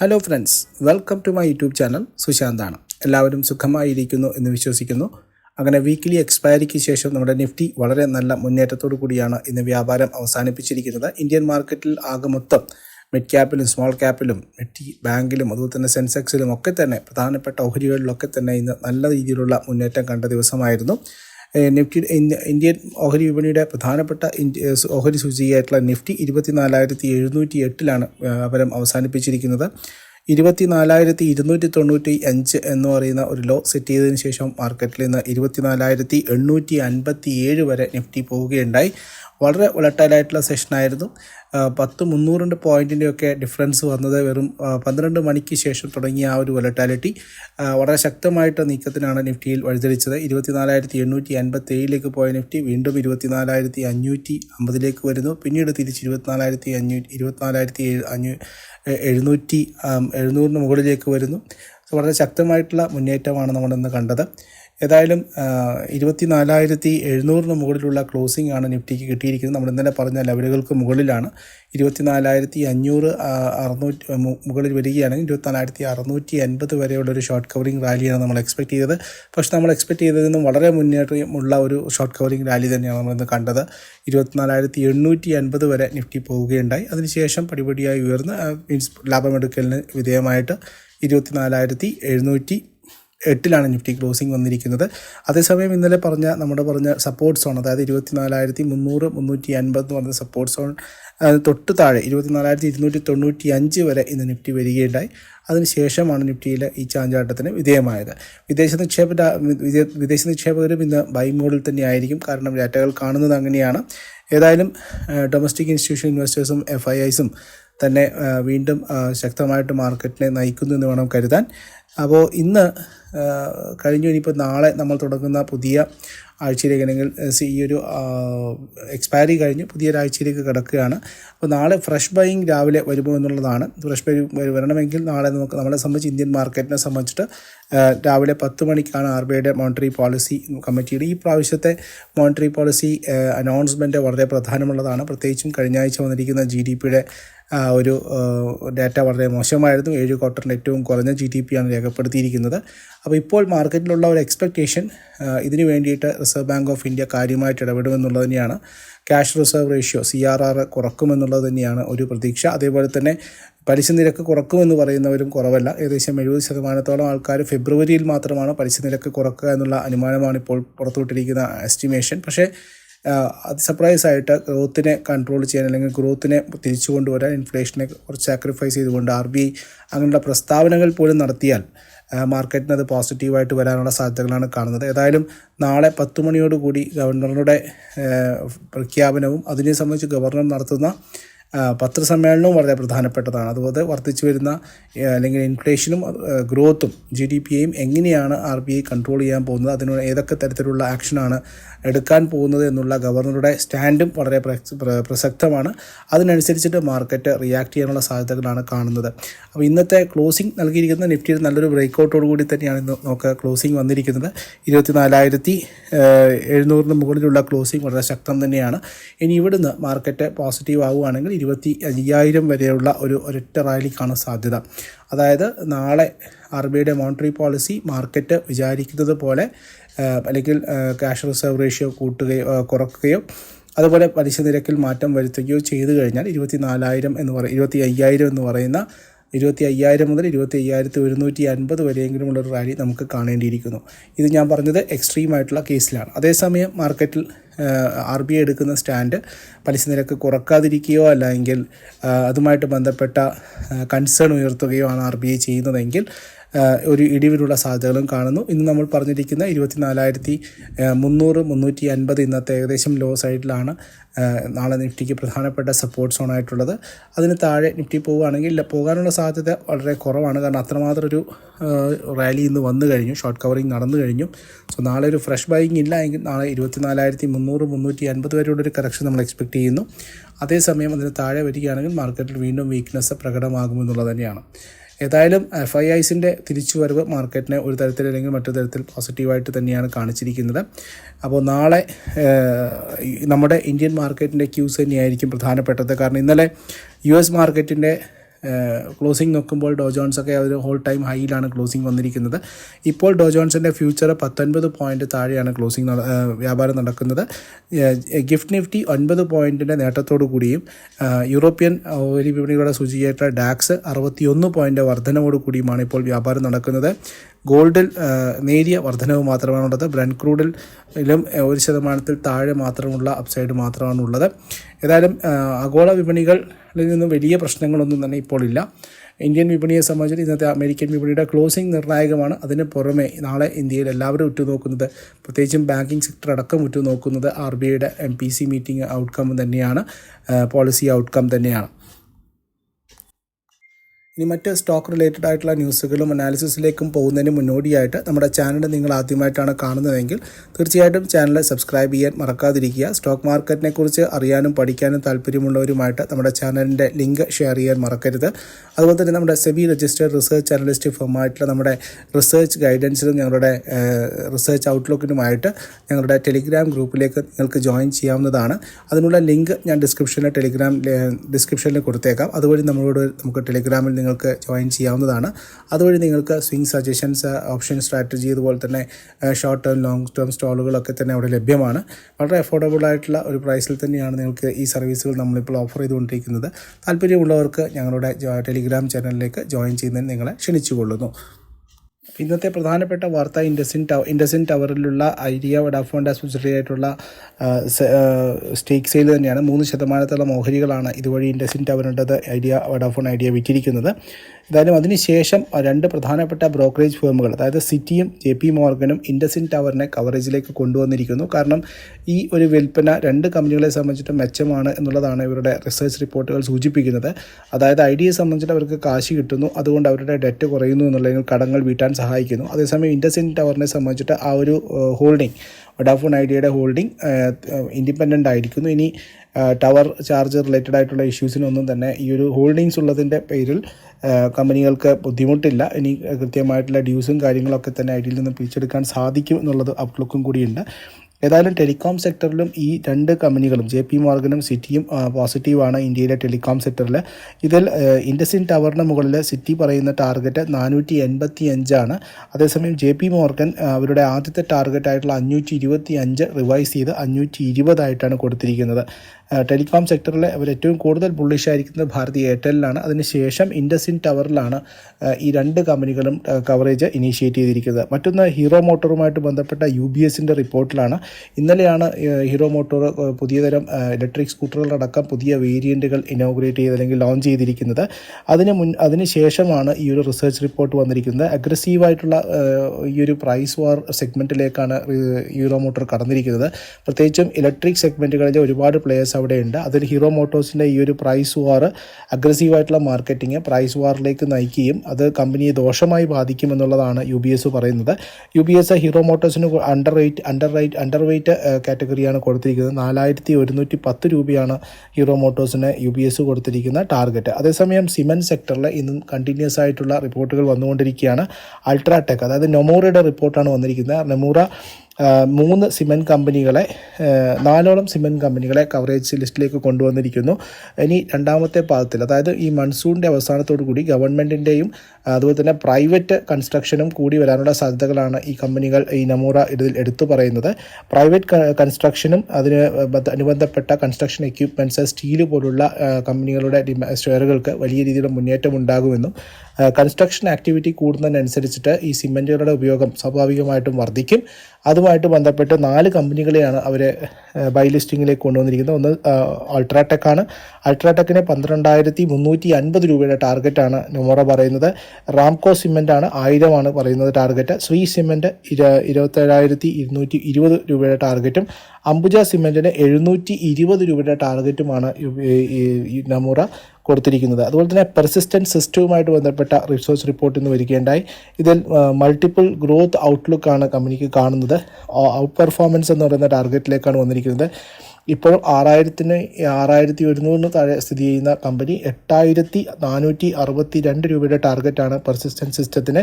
Hello friends welcome to my YouTube channel സുശാന്താണ് എല്ലാവരും സുഖമായിരിക്കുന്നു എന്ന് വിശ്വസിക്കുന്നു. അങ്ങനെ വീക്കിലി എക്സ്പയറിക്ക് ശേഷം നമ്മുടെ നിഫ്റ്റി വളരെ നല്ല മുന്നേറ്റത്തോടു കൂടിയാണ് ഇന്ന് വ്യാപാരം അവസാനിപ്പിച്ചിരിക്കുന്നത്. ഇന്ത്യൻ മാർക്കറ്റിൽ ആകെ മൊത്തം മിഡ് ക്യാപ്പിലും സ്മോൾ ക്യാപ്പിലും നിഫ്റ്റി ബാങ്കിലും അതുപോലെ തന്നെ സെൻസെക്സിലും ഒക്കെ തന്നെ പ്രധാനപ്പെട്ട ഓഹരികളിലൊക്കെ തന്നെ ഇന്ന് നല്ല രീതിയിലുള്ള മുന്നേറ്റം കണ്ട ദിവസമായിരുന്നു. നിഫ്റ്റി ഇന്ത്യൻ ഓഹരി വിപണിയുടെ പ്രധാനപ്പെട്ട ഓഹരി സൂചികയായിട്ടുള്ള നിഫ്റ്റി ഇരുപത്തിനാലായിരത്തി എഴുന്നൂറ്റി എട്ടിലാണ് വ്യാപാരം അവസാനിപ്പിച്ചിരിക്കുന്നത്. ഇരുപത്തിനാലായിരത്തി ഇരുന്നൂറ്റി തൊണ്ണൂറ്റി അഞ്ച് എന്ന് പറയുന്ന ഒരു ലോ സെറ്റ് ചെയ്തതിന് ശേഷം മാർക്കറ്റിൽ നിന്ന് ഇരുപത്തിനാലായിരത്തി എണ്ണൂറ്റി അൻപത്തി ഏഴ് വരെ നിഫ്റ്റി പോവുകയുണ്ടായി. വളരെ വൊളട്ടൈലായിട്ടുള്ള സെഷനായിരുന്നു പത്ത് മുന്നൂറിന്റെ പോയിന്റിന്റെയൊക്കെ ഡിഫറൻസ് വന്നത് വെറും പന്ത്രണ്ട് മണിക്ക് ശേഷം തുടങ്ങിയ ആ ഒരു വൊലറ്റാലിറ്റി വളരെ ശക്തമായിട്ട് നീക്കത്തിനാണ് നിഫ്റ്റിയിൽ വഴിതെളിച്ചത്. ഇരുപത്തിനാലായിരത്തി എണ്ണൂറ്റി അൻപത്തി ഏഴിലേക്ക് പോയ നിഫ്റ്റി വീണ്ടും ഇരുപത്തിനാലായിരത്തി അഞ്ഞൂറ്റി അമ്പതിലേക്ക് വരുന്നു. പിന്നീട് തിരിച്ച് ഇരുപത്തിനാലായിരത്തി അഞ്ഞൂറ്റി ഇരുപത്തിനാലായിരത്തി അഞ്ഞൂ എഴുന്നൂറ്റി എഴുന്നൂറിന് മുകളിലേക്ക് വരുന്നു. വളരെ ശക്തമായിട്ടുള്ള മുന്നേറ്റമാണ് നമ്മളിന്ന് കണ്ടത്. ഏതായാലും ഇരുപത്തിനാലായിരത്തി എഴുന്നൂറിന് മുകളിലുള്ള ക്ലോസിംഗ് ആണ് നിഫ്റ്റിക്ക് കിട്ടിയിരിക്കുന്നത്. നമ്മൾ ഇന്നലെ പറഞ്ഞ ലെവലുകൾക്ക് മുകളിലാണ്. ഇരുപത്തിനാലായിരത്തി അഞ്ഞൂറ് അറുന്നൂറ്റി മുകളിൽ വരികയാണെങ്കിൽ ഇരുപത്തിനാലായിരത്തി അറുന്നൂറ്റി അൻപത് വരെയുള്ള ഒരു ഷോർട്ട് കവറിംഗ് റാലിയാണ് നമ്മൾ എക്സ്പെക്ട് ചെയ്തത്. പക്ഷേ നമ്മൾ എക്സ്പെക്ട് ചെയ്തതിൽ നിന്നും വളരെ മുന്നേറ്റമുള്ള ഒരു ഷോർട്ട് കവറിംഗ് റാലി തന്നെയാണ് നമ്മളിന്ന് കണ്ടത്. ഇരുപത്തിനാലായിരത്തി എണ്ണൂറ്റി അൻപത് വരെ നിഫ്റ്റി പോവുകയുണ്ടായി. അതിനുശേഷം പടിപടിയായി ഉയർന്ന് മീൻസ് ലാഭമെടുക്കലിന് വിധേയമായിട്ട് ഇരുപത്തിനാലായിരത്തി എഴുന്നൂറ്റി എട്ടിലാണ് നിഫ്റ്റി ക്ലോസിംഗ് വന്നിരിക്കുന്നത്. അതേസമയം ഇന്നലെ പറഞ്ഞ നമ്മുടെ പറഞ്ഞ സപ്പോർട്ട് സോൺ അതായത് ഇരുപത്തിനാലായിരത്തി മുന്നൂറ് മുന്നൂറ്റി അൻപത് എന്ന് പറഞ്ഞ സപ്പോർട്ട് സോൺ തൊട്ട് താഴെ ഇരുപത്തിനാലായിരത്തി ഇരുന്നൂറ്റി തൊണ്ണൂറ്റി അഞ്ച് വരെ ഇന്ന് നിഫ്റ്റി വരികയുണ്ടായി. അതിനുശേഷമാണ് നിഫ്റ്റിയിൽ ഈ ചാഞ്ചാട്ടത്തിന് വിധേയമായത്. വിദേശ നിക്ഷേപ വിദേശ നിക്ഷേപകരും ഇന്ന് ബൈ മോഡിൽ തന്നെ ആയിരിക്കും കാരണം ഡാറ്റകൾ കാണുന്നത് അങ്ങനെയാണ്. ഏതായാലും ഡൊമസ്റ്റിക് ഇൻസ്റ്റിറ്റ്യൂഷൻ ഇൻവെസ്റ്റേഴ്സും എഫ് ഐ ഐസും തന്നെ വീണ്ടും ശക്തമായിട്ട് മാർക്കറ്റിനെ നയിക്കുന്നു എന്ന് വേണം കരുതാൻ. അപ്പോൾ ഇന്ന് കഴിഞ്ഞു ഇനിയിപ്പോൾ നാളെ നമ്മൾ തുടങ്ങുന്ന പുതിയ ആഴ്ചയിലേക്ക് അല്ലെങ്കിൽ ഈ ഒരു എക്സ്പയറി കഴിഞ്ഞ് പുതിയൊരാഴ്ചയിലേക്ക് കിടക്കുകയാണ്. അപ്പോൾ നാളെ ഫ്രഷ് ബൈയിങ് രാവിലെ വരുമോ എന്നുള്ളതാണ്. ഫ്രഷ് ബൈ വരണമെങ്കിൽ നാളെ നമുക്ക് നമ്മളെ സംബന്ധിച്ച് ഇന്ത്യൻ മാർക്കറ്റിനെ സംബന്ധിച്ചിട്ട് രാവിലെ പത്ത് മണിക്കാണ് ആർ ബി ഐയുടെ മോണിറ്ററി പോളിസി കമ്മിറ്റിയുടെ ഈ പ്രാവശ്യത്തെ മോണിറ്ററി പോളിസി അനൗൺസ്മെന്റ് വളരെ പ്രധാനമുള്ളതാണ്. പ്രത്യേകിച്ചും കഴിഞ്ഞ ആഴ്ച വന്നിരിക്കുന്ന ജി ഡി പിയുടെ ഒരു ഡാറ്റ വളരെ മോശമായിരുന്നു. ഏഴ് ക്വാർട്ടറിന്റെ ഏറ്റവും കുറഞ്ഞ ജി ഡി പി ആണ് രേഖപ്പെടുത്തിയിരിക്കുന്നത്. അപ്പോൾ ഇപ്പോൾ മാർക്കറ്റിലുള്ള ഒരു എക്സ്പെക്റ്റേഷൻ ഇതിനു വേണ്ടിയിട്ട് റിസർവ് ബാങ്ക് ഓഫ് ഇന്ത്യ കാര്യമായിട്ട് ഇടപെടുമെന്നുള്ളത് തന്നെയാണ്. Cash reserve ratio C R R കുറക്കുമെന്നുള്ളത് തന്നെയാണ് ഒരു പ്രതീക്ഷ. അതേപോലെ തന്നെ പലിശ നിരക്ക് കുറക്കുമെന്ന് പറയുന്നവരും കുറവല്ല. ഏകദേശം എഴുപത് ശതമാനത്തോളം ആൾക്കാർ ഫെബ്രുവരിയിൽ മാത്രമാണ് പലിശ നിരക്ക് കുറക്കുക എന്നുള്ള അനുമാനമാണ് ഇപ്പോൾ പുറത്തുവിട്ടിരിക്കുന്ന എസ്റ്റിമേഷൻ പക്ഷേ സർപ്രൈസ് ആയിട്ട് ഗ്രോത്തിനെ കൺട്രോൾ ചെയ്യാൻ അല്ലെങ്കിൽ ഗ്രോത്തിനെ തിരിച്ചു കൊണ്ടുവരാൻ ഇൻഫ്ലേഷനെ കുറച്ച് സാക്രിഫൈസ് ചെയ്തുകൊണ്ട് ആർ ബി ഐ അങ്ങനെയുള്ള പ്രസ്താവനകൾ പോലും നടത്തിയാൽ മാർക്കറ്റിന് അത് പോസിറ്റീവായിട്ട് വരാനുള്ള സാധ്യതകളാണ് കാണുന്നത്. ഏതായാലും നാളെ പത്ത് മണിയോടുകൂടി ഗവർണറുടെ പ്രഖ്യാപനവും അതിനെ സംബന്ധിച്ച് ഗവർണർ നടത്തുന്ന പത്രസമ്മേളനവും വളരെ പ്രധാനപ്പെട്ടതാണ്. അതുപോലെ വർദ്ധിച്ചു വരുന്ന അല്ലെങ്കിൽ ഇൻഫ്ലേഷനും ഗ്രോത്തും ജി ഡി പിയെയും എങ്ങനെയാണ് ആർ ബി ഐ കൺട്രോൾ ചെയ്യാൻ പോകുന്നത് അതിന് ഏതൊക്കെ തരത്തിലുള്ള ആക്ഷനാണ് എടുക്കാൻ പോകുന്നത് എന്നുള്ള ഗവർണറുടെ സ്റ്റാൻഡും വളരെ പ്രസക്തമാണ്. അതിനനുസരിച്ചിട്ട് മാർക്കറ്റ് റിയാക്ട് ചെയ്യാനുള്ള സാധ്യതകളാണ് കാണുന്നത്. അപ്പോൾ ഇന്നത്തെ ക്ലോസിംഗ് നൽകിയിരിക്കുന്ന നിഫ്റ്റിയുടെ നല്ലൊരു ബ്രേക്കൗട്ടോട് കൂടി തന്നെയാണ് ഇന്ന് നമുക്ക് ക്ലോസിംഗ് വന്നിരിക്കുന്നത്. ഇരുപത്തിനാലായിരത്തി എഴുന്നൂറിന് മുകളിലുള്ള ക്ലോസിംഗ് വളരെ ശക്തം തന്നെയാണ്. ഇനി ഇവിടുന്ന് മാർക്കറ്റ് പോസിറ്റീവ് ആവുകയാണെങ്കിൽ ഇരുപത്തി അയ്യായിരം വരെയുള്ള ഒരു ഒരൊറ്റ റാലിക്കാണ് സാധ്യത. അതായത് നാളെ ആർ ബി ഐയുടെ മോണിറ്ററി പോളിസി മാർക്കറ്റ് വിചാരിക്കുന്നത് പോലെ അല്ലെങ്കിൽ ക്യാഷ് റിസർവ് റേഷ്യോ കൂട്ടുകയോ കുറക്കുകയോ അതുപോലെ പലിശ നിരക്കിൽ മാറ്റം വരുത്തുകയോ ചെയ്തു കഴിഞ്ഞാൽ ഇരുപത്തി നാലായിരം എന്ന് പറയും ഇരുപത്തി അയ്യായിരം എന്ന് പറയുന്ന ഇരുപത്തി അയ്യായിരം മുതൽ ഇരുപത്തി അയ്യായിരത്തി ഒരുന്നൂറ്റി അൻപത് വരെയെങ്കിലുമുള്ള ഒരു റാലി നമുക്ക് കാണേണ്ടിയിരിക്കുന്നു. ഇത് ഞാൻ പറഞ്ഞത് എക്സ്ട്രീം ആയിട്ടുള്ള കേസിലാണ്. അതേസമയം മാർക്കറ്റിൽ ആർ ബി ഐ എടുക്കുന്ന സ്റ്റാൻഡ് പലിശ നിരക്ക് കുറക്കാതിരിക്കുകയോ അല്ലെങ്കിൽ അതുമായിട്ട് ബന്ധപ്പെട്ട കൺസേൺ ഉയർത്തുകയോ ആണ് ആർ ബി ഐ ചെയ്യുന്നതെങ്കിൽ ഒരു ഇടിവിനുള്ള സാധ്യതകളും കാണുന്നു. ഇന്ന് നമ്മൾ പറഞ്ഞിരിക്കുന്ന ഇരുപത്തിനാലായിരത്തി മുന്നൂറ് മുന്നൂറ്റി അൻപത് ഇന്നത്തെ ഏകദേശം ലോ സൈഡിലാണ് നാളെ നിഫ്റ്റിക്ക് പ്രധാനപ്പെട്ട സപ്പോർട്ട് സോൺ ആയിട്ടുള്ളത്. അതിന് താഴെ നിഫ്റ്റി പോവുകയാണെങ്കിൽ പോകാനുള്ള സാധ്യത വളരെ കുറവാണ്. കാരണം അത്രമാത്രം ഒരു റാലി ഇന്ന് വന്നു കഴിഞ്ഞു. ഷോർട്ട് കവറിങ് നടന്നു കഴിഞ്ഞു. സോ നാളെ ഒരു ഫ്രഷ് ബൈങ് ഇല്ല. എങ്കിൽ നാളെ ഇരുപത്തിനാലായിരത്തി മുന്നൂറ് മുന്നൂറ്റി അൻപത് വരെയുള്ള ഒരു കറക്ഷൻ നമ്മൾ എക്സ്പെക്ട് ചെയ്യുന്നു. അതേസമയം അതിന് താഴെ വരികയാണെങ്കിൽ മാർക്കറ്റിൽ വീണ്ടും വീക്ക്നെസ് പ്രകടമാകുമെന്നുള്ളത് തന്നെയാണ്. ഏതായാലും എഫ് ഐ ഐസിന്റെ തിരിച്ചുവരവ് മാർക്കറ്റിനെ ഒരു തരത്തിൽ അല്ലെങ്കിൽ മറ്റൊരു തരത്തിൽ പോസിറ്റീവായിട്ട് തന്നെയാണ് കാണിച്ചിരിക്കുന്നത്. അപ്പോൾ നാളെ നമ്മുടെ ഇന്ത്യൻ മാർക്കറ്റിന്റെ ക്യൂസ് തന്നെയായിരിക്കും പ്രധാനപ്പെട്ടത്. കാരണം ഇന്നലെ യു എസ് മാർക്കറ്റിന്റെ ക്ലോസിംഗ് നോക്കുമ്പോൾ ഡോ ജോൺസ് ഒക്കെ ഒരു ഹോൾ ടൈം ഹൈയിലാണ് ക്ലോസിംഗ് വന്നിരിക്കുന്നത്. ഇപ്പോൾ ഡോ ജോൺസിന്റെ ഫ്യൂച്ചർ പത്തൊൻപത് പോയിന്റ് താഴെയാണ് ക്ലോസിംഗ് വ്യാപാരം നടക്കുന്നത്. ഗിഫ്റ്റ് നിഫ്റ്റി ഒൻപത് പോയിന്റിന്റെ നേട്ടത്തോടു കൂടിയും യൂറോപ്യൻ ഓഹരി വിപണികളുടെ സൂചികയായിട്ടുള്ള ഡാക്സ് അറുപത്തിയൊന്ന് പോയിന്റ് വർധനവോടു കൂടിയുമാണ് ഇപ്പോൾ വ്യാപാരം നടക്കുന്നത്. ഗോൾഡിൽ നേരിയ വർധനവ് മാത്രമാണുള്ളത്. ബ്രൻ ക്രൂഡിലും ഏഹ് ഒരു ശതമാനത്തിൽ താഴെ മാത്രമുള്ള അപ്സൈഡ് മാത്രമാണുള്ളത്. ഏതായാലും ഏഹ് ആഗോള വിപണികളിൽ നിന്നും വലിയ പ്രശ്നങ്ങളൊന്നും തന്നെ ഇപ്പോൾ ഇല്ല. ഇന്ത്യൻ വിപണിയെ സംബന്ധിച്ച് ഇന്നത്തെ അമേരിക്കൻ വിപണിയുടെ ക്ലോസിംഗ് നിർണായകമാണ്. അതിന് പുറമെ നാളെ ഇന്ത്യയിൽ എല്ലാവരും ഉറ്റുനോക്കുന്നത് പ്രത്യേകിച്ചും ബാങ്കിങ് സെക്ടർ അടക്കം ഉറ്റുനോക്കുന്നത് ആർ ബി ഐയുടെ M P C meeting outcome തന്നെയാണ് പോളിസി ഔട്ട്കം തന്നെയാണ്. ഇനി മറ്റ് സ്റ്റോക്ക് റിലേറ്റഡ് ആയിട്ടുള്ള ന്യൂസുകളും അനാലിസിസിലേക്കും പോകുന്നതിന് മുന്നോടിയായിട്ട് നമ്മുടെ ചാനൽ നിങ്ങൾ ആദ്യമായിട്ടാണ് കാണുന്നതെങ്കിൽ തീർച്ചയായിട്ടും ചാനൽ സബ്സ്ക്രൈബ് ചെയ്യാൻ മറക്കാതിരിക്കുക. സ്റ്റോക്ക് മാർക്കറ്റിനെ കുറിച്ച് അറിയാനും പഠിക്കാനും താല്പര്യമുള്ളവരുമായിട്ട് നമ്മുടെ ചാനലിന്റെ ലിങ്ക് ഷെയർ ചെയ്യാൻ മറക്കരുത്. അതുപോലെ തന്നെ നമ്മുടെ സെബി രജിസ്റ്റേഡ് റിസർച്ച് അനലിസ്റ്റ് ഫേമായിട്ടുള്ള നമ്മുടെ റിസർച്ച് ഗൈഡൻസിനും ഞങ്ങളുടെ റിസർച്ച് ഔട്ട്ലുക്കിനുമായിട്ട് ഞങ്ങളുടെ ടെലിഗ്രാം ഗ്രൂപ്പിലേക്ക് നിങ്ങൾക്ക് ജോയിൻ ചെയ്യാവുന്നതാണ്. അതിനുള്ള ലിങ്ക് ഞാൻ ഡിസ്ക്രിപ്ഷനിൽ ടെലിഗ്രാം ഡിസ്ക്രിപ്ഷനിൽ കൊടുത്തേക്കാം. അതുവഴി നമ്മളോട് നമുക്ക് ടെലിഗ്രാമിൽ നിങ്ങൾക്ക് ജോയിൻ ചെയ്യാവുന്നതാണ്. അതുവഴി നിങ്ങൾക്ക് സ്വിംഗ് സജഷൻസ് ഓപ്ഷൻ സ്ട്രാറ്റജി അതുപോലെ തന്നെ ഷോർട്ട് ടേം ലോങ് ടേം സ്റ്റോളുകളൊക്കെ തന്നെ അവിടെ ലഭ്യമാണ്. വളരെ അഫോർഡബിൾ ആയിട്ടുള്ള ഒരു പ്രൈസിൽ തന്നെയാണ് നിങ്ങൾക്ക് ഈ സർവീസുകൾ നമ്മളിപ്പോൾ ഓഫർ ചെയ്തുകൊണ്ടിരിക്കുന്നത്. താല്പര്യമുള്ളവർക്ക് ഞങ്ങളുടെ ടെലിഗ്രാം ചാനലിലേക്ക് ജോയിൻ ചെയ്യുന്നതിന് നിങ്ങളെ ക്ഷണിച്ചുകൊള്ളുന്നു. ഇന്നത്തെ പ്രധാനപ്പെട്ട വാർത്ത ഇൻഡസിൻ ടവർ ഇൻഡസിൻ ടവറിലുള്ള ഐഡിയ വഡാഫോൺ അസോസിയേറ്റഡ് ആയിട്ടുള്ള സ്റ്റേക്ക് സെയിൽ തന്നെയാണ്. മൂന്ന് ശതമാനത്തോളം ഓഹരികളാണ് ഇതുവഴി ഇൻഡസിൻ ടവറിന്റെത് ഐഡിയ വഡാഫോൺ ഐഡിയ വിറ്റിരിക്കുന്നത്. എന്തായാലും അതിനുശേഷം രണ്ട് പ്രധാനപ്പെട്ട ബ്രോക്കറേജ് ഫേമുകൾ അതായത് സിറ്റിയും ജെ പി മോർഗനും ഇൻഡസിൻ ടവറിനെ കവറേജിലേക്ക് കൊണ്ടുവന്നിരിക്കുന്നു. കാരണം ഈ ഒരു വിൽപ്പന രണ്ട് കമ്പനികളെ സംബന്ധിച്ചിട്ട് മെച്ചമാണ് എന്നുള്ളതാണ് ഇവരുടെ റിസർച്ച് റിപ്പോർട്ടുകൾ സൂചിപ്പിക്കുന്നത്. അതായത് ഐഡിയയെ സംബന്ധിച്ചിട്ട് അവർക്ക് കാശ് കിട്ടുന്നു അതുകൊണ്ട് അവരുടെ ഡെറ്റ് കുറയുന്നു എന്നുള്ളതിന് കടങ്ങൾ വീട്ടാൻ സഹായിക്കുന്നു. അതേസമയം ഇൻഡസിൻ ടവറിനെ സംബന്ധിച്ചിട്ട് ആ ഒരു ഹോൾഡിംഗ് വഡാഫോൺ ഐഡിയയുടെ ഹോൾഡിംഗ് ഇൻഡിപെൻഡന്റ് ആയിരിക്കുന്നു. ഇനി ടവർ ചാർജ് റിലേറ്റഡ് ആയിട്ടുള്ള ഇഷ്യൂസിനൊന്നും തന്നെ ഈ ഒരു ഹോൾഡിങ്സ് ഉള്ളതിന്റെ പേരിൽ കമ്പനികൾക്ക് ബുദ്ധിമുട്ടില്ല. ഇനി കൃത്യമായിട്ടുള്ള ഡ്യൂസും കാര്യങ്ങളൊക്കെ തന്നെ ഐ ഡിയിൽ നിന്ന് പിടിച്ചെടുക്കാൻ സാധിക്കും എന്നുള്ളത് ഔട്ട്ലുക്കും കൂടിയുണ്ട്. ഏതായാലും ടെലികോം സെക്ടറിലും ഈ രണ്ട് കമ്പനികളും ജെ പി മോർഗനും സിറ്റിയും പോസിറ്റീവാണ് ഇന്ത്യയിലെ ടെലികോം സെക്ടറിൽ ഇതിൽ ഇൻഡസിൻ ടവറിന് മുകളിൽ സിറ്റി പറയുന്ന ടാർഗറ്റ് നാനൂറ്റി എൺപത്തി അഞ്ചാണ് അതേസമയം ജെ പി മോർഗൻ അവരുടെ ആദ്യത്തെ ടാർഗറ്റായിട്ടുള്ള അഞ്ഞൂറ്റി ഇരുപത്തി അഞ്ച് റിവൈസ് ചെയ്ത് അഞ്ഞൂറ്റി ഇരുപതായിട്ടാണ് കൊടുത്തിരിക്കുന്നത്. ടെലികോം സെക്ടറിലെ അവർ ഏറ്റവും കൂടുതൽ ബുള്ളിഷ് ആയിരിക്കുന്നത് ഭാരതി എയർടെല്ലിലാണ്. അതിനുശേഷം ഇൻഡസിൻ ടവറിലാണ് ഈ രണ്ട് കമ്പനികളും കവറേജ് ഇനീഷ്യേറ്റ് ചെയ്തിരിക്കുന്നത്. മറ്റൊന്ന് ഹീറോ മോട്ടോറുമായിട്ട് ബന്ധപ്പെട്ട യു ബി എസിന്റെ റിപ്പോർട്ടിലാണ്. ഇന്നലെയാണ് ഹീറോ മോട്ടോർ പുതിയതരം പുതിയ തരം ഇലക്ട്രിക് സ്കൂട്ടറുകളടക്കം പുതിയ വേരിയന്റുകൾ ഇനോഗ്രേറ്റ് ചെയ്ത് അല്ലെങ്കിൽ ലോഞ്ച് ചെയ്തിരിക്കുന്നത്. അതിന് മുൻ അതിന് ശേഷമാണ് ഈ ഒരു റിസർച്ച് റിപ്പോർട്ട് വന്നിരിക്കുന്നത്. അഗ്രസീവായിട്ടുള്ള ഈ ഒരു പ്രൈസ് വാർ സെഗ്മെന്റിലേക്കാണ് ഹീറോ മോട്ടോർ കടന്നിരിക്കുന്നത്. പ്രത്യേകിച്ചും ഇലക്ട്രിക് സെഗ്മെന്റുകളിലെ ഒരുപാട് പ്ലേയേഴ്സ് അവിടെയുണ്ട്. അതിൽ ഹീറോ മോട്ടോഴ്സിന്റെ ഈ ഒരു പ്രൈസ് വാർ അഗ്രസീവായിട്ടുള്ള മാർക്കറ്റിംഗ് പ്രൈസ് വാറിലേക്ക് നയിക്കുകയും അത് കമ്പനിയെ ദോഷമായി ബാധിക്കുമെന്നുള്ളതാണ് യു ബി എസ് പറയുന്നത്. U B S hero മോട്ടോഴ്സിന് under rate under rate under weight കാറ്റഗറിയാണ് കൊടുത്തിരിക്കുന്നത്. നാലായിരത്തി ഒരുന്നൂറ്റി പത്ത് രൂപയാണ് ഹീറോ മോട്ടോഴ്സിന് യു ബി എസ് കൊടുത്തിരിക്കുന്ന ടാർഗറ്റ് അതേസമയം സിമെന്റ് സെക്ടറിൽ ഇന്നും കണ്ടിന്യൂസ് ആയിട്ടുള്ള റിപ്പോർട്ടുകൾ വന്നുകൊണ്ടിരിക്കുകയാണ്. അൾട്രാടെക് അതായത് നൊമൂറയുടെ റിപ്പോർട്ടാണ് വന്നിരിക്കുന്നത്. നൊമൂറ മൂന്ന് സിമെന്റ് കമ്പനികളെ നാലോളം സിമെന്റ് കമ്പനികളെ കവറേജ് ലിസ്റ്റിലേക്ക് കൊണ്ടുവന്നിരിക്കുന്നു. ഇനി രണ്ടാമത്തെ പാദത്തിൽ അതായത് ഈ മൺസൂണിന്റെ അവസാനത്തോടു കൂടി ഗവൺമെന്റിന്റെയും അതുപോലെ തന്നെ പ്രൈവറ്റ് കൺസ്ട്രക്ഷനും കൂടി വരാനുള്ള സാധ്യതകളാണ് ഈ കമ്പനികൾ ഈ നമൂറ ഇതിൽ എടുത്തു പറയുന്നത്. പ്രൈവറ്റ് കൺസ്ട്രക്ഷനും അതിന് ബന്ധ- അനുബന്ധപ്പെട്ട കൺസ്ട്രക്ഷൻ എക്യുപ്മെന്റ്സ് സ്റ്റീൽ പോലുള്ള കമ്പനികളുടെ ഷെയറുകൾക്ക് വലിയ രീതിയിലുള്ള മുന്നേറ്റം ഉണ്ടാകുമെന്നും കൺസ്ട്രക്ഷൻ ആക്ടിവിറ്റി കൂടുന്നതിനനുസരിച്ചിട്ട് ഈ സിമെന്റുകളുടെ ഉപയോഗം സ്വാഭാവികമായിട്ടും വർദ്ധിക്കും. അതുമായിട്ട് ബന്ധപ്പെട്ട് നാല് കമ്പനികളെയാണ് അവർ ബൈ ലിസ്റ്റിങ്ങിലേക്ക് കൊണ്ടുവന്നിരിക്കുന്നത്. ഒന്ന് അൾട്രാടെക് ആണ്. അൾട്രാടെക്കിന് പന്ത്രണ്ടായിരത്തി മുന്നൂറ്റി അൻപത് രൂപയുടെ ടാർഗറ്റാണ് നൊമോറ പറയുന്നത്. റാംകോ സിമെന്റ് ആണ് ആയിരമാണ് പറയുന്നത് ടാർഗറ്റ്. ശ്രീ സിമെന്റ് ഇര ഇരുപത്തേഴായിരത്തി ഇരുന്നൂറ്റി ഇരുപത് രൂപയുടെ ടാർഗറ്റും അംബുജ സിമെന്റിന് എഴുന്നൂറ്റി ഇരുപത് രൂപയുടെ ടാർഗറ്റുമാണ് നമൂറ കൊടുത്തിരിക്കുന്നത്. അതുപോലെ തന്നെ പെർസിസ്റ്റന്റ് സിസ്റ്റവുമായിട്ട് ബന്ധപ്പെട്ട റിസോഴ്സ് റിപ്പോർട്ട് ഇന്ന് വരികയുണ്ടായി. ഇതിൽ മൾട്ടിപ്പിൾ ഗ്രോത്ത് ഔട്ട്ലുക്കാണ് കമ്പനിക്ക് കാണുന്നത്. ഔട്ട് പെർഫോമൻസ് എന്ന് പറയുന്ന ടാർഗറ്റിലേക്കാണ് വന്നിരിക്കുന്നത്. ഇപ്പോൾ ആറായിരത്തിന് ആറായിരത്തി ഒരുന്നൂറിന് താഴെ സ്ഥിതി ചെയ്യുന്ന കമ്പനി എട്ടായിരത്തി നാനൂറ്റി അറുപത്തി രണ്ട് രൂപയുടെ ടാർഗറ്റാണ് പെർസിസ്റ്റന്റ് സിസ്റ്റത്തിന്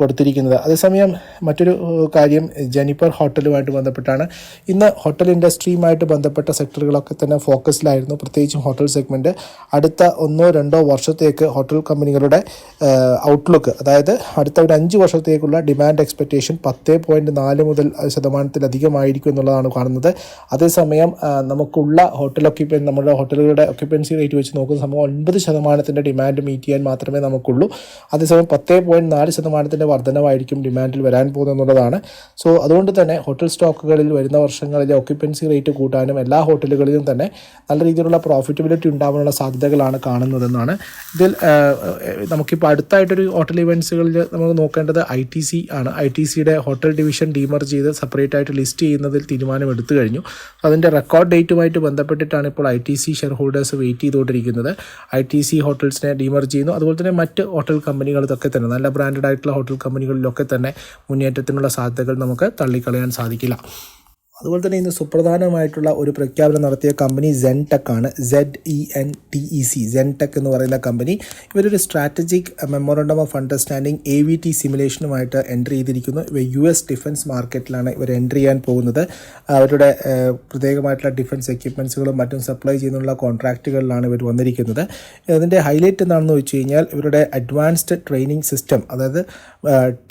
കൊടുത്തിരിക്കുന്നത്. അതേസമയം മറ്റൊരു കാര്യം ജനിപ്പർ ഹോട്ടലുമായിട്ട് ബന്ധപ്പെട്ടാണ്. ഇന്ന് ഹോട്ടൽ ഇൻഡസ്ട്രിയുമായിട്ട് ബന്ധപ്പെട്ട സെക്ടറുകളൊക്കെ തന്നെ ഫോക്കസിലായിരുന്നു. പ്രത്യേകിച്ചും ഹോട്ടൽ സെഗ്മെന്റ് അടുത്ത ഒന്നോ രണ്ടോ വർഷത്തേക്ക് ഹോട്ടൽ കമ്പനികളുടെ ഔട്ട്ലുക്ക് അതായത് അടുത്ത ഒരു അഞ്ച് വർഷത്തേക്കുള്ള ഡിമാൻഡ് എക്സ്പെക്റ്റേഷൻ പത്ത് പോയിന്റ് നാല് മുതൽ ശതമാനത്തിലധികമായിരിക്കും എന്നുള്ളതാണ് കാണുന്നത്. അതേസമയം നമുക്കുള്ള ഹോട്ടൽ ഒക്യുപ്പൻ നമ്മുടെ ഹോട്ടലുകളുടെ ഒക്യുപ്പൻസി റേറ്റ് വെച്ച് നോക്കുന്ന സമയം ഒൻപത് ശതമാനത്തിന്റെ ഡിമാൻഡ് മീറ്റ് ചെയ്യാൻ മാത്രമേ നമുക്കുള്ളൂ. അതേസമയം പത്ത് പോയിന്റ് നാല് ശതമാനത്തിന്റെ വർധനവായിരിക്കും ഡിമാൻഡിൽ വരാൻ പോകുന്നത് എന്നുള്ളതാണ് സോ അതുകൊണ്ട് തന്നെ ഹോട്ടൽ സ്റ്റോക്കുകളിൽ വരുന്ന വർഷങ്ങളിലെ ഒക്യുപ്പൻസി റേറ്റ് കൂട്ടാനും എല്ലാ ഹോട്ടലുകളിലും തന്നെ നല്ല രീതിയിലുള്ള പ്രോഫിറ്റബിലിറ്റി ഉണ്ടാവാനുള്ള സാധ്യതകളാണ് കാണുന്നതെന്നാണ്. ഇതിൽ നമുക്കിപ്പോൾ അടുത്തായിട്ടൊരു ഹോട്ടൽ ഇവന്റ്സുകളിൽ നമുക്ക് നോക്കേണ്ടത് ഐ ടി സി ആണ്. ഐ ടി സിയുടെ ഹോട്ടൽ ഡിവിഷൻ ഡീമർ ചെയ്ത് സെപ്പറേറ്റ് ആയിട്ട് ലിസ്റ്റ് ചെയ്യുന്നതിൽ തീരുമാനം എടുത്തു കഴിഞ്ഞു. അതിന്റെ റെക്കോർഡ് ഡേറ്റുമായിട്ട് ബന്ധപ്പെട്ടിട്ടാണ് ഇപ്പോൾ I T C share holders wait ചെയ്തുകൊണ്ടിരിക്കുന്നത്. ഐ ടി സി ഹോട്ടൽസിനെ ഡിമർജ് ചെയ്യുന്നു. അതുപോലെ തന്നെ മറ്റ് ഹോട്ടൽ കമ്പനികളിലൊക്കെ തന്നെ നല്ല ബ്രാൻഡഡ് ആയിട്ടുള്ള ഹോട്ടൽ കമ്പനികളിലൊക്കെ തന്നെ മുന്നേറ്റത്തിനുള്ള സാധ്യതകൾ നമുക്ക് തള്ളിക്കളയാൻ സാധിക്കില്ല. അതുപോലെ തന്നെ ഇന്ന് സുപ്രധാനമായിട്ടുള്ള ഒരു പ്രഖ്യാപനം നടത്തിയ കമ്പനി സെൻടെക് ആണ്. Z E N T E C Zentech എന്ന് പറയുന്ന കമ്പനി. ഇവരൊരു strategic memorandum of understanding A V T സിമുലേഷനുമായിട്ട് entry ചെയ്തിരിക്കുന്നു. ഇവർ യു എസ് ഡിഫൻസ് മാർക്കറ്റിലാണ് ഇവർ എൻട്രി ചെയ്യാൻ പോകുന്നത്. അവരുടെ പ്രത്യേകമായിട്ടുള്ള ഡിഫൻസ് എക്യുപ്മെൻസുകളും മറ്റും സപ്ലൈ ചെയ്യുന്നുള്ള കോൺട്രാക്റ്റുകളിലാണ് ഇവർ വന്നിരിക്കുന്നത്. അതിന്റെ ഹൈലൈറ്റ് എന്താണെന്ന് വെച്ച് കഴിഞ്ഞാൽ ഇവരുടെ അഡ്വാൻസ്ഡ് ട്രെയിനിങ് സിസ്റ്റം അതായത്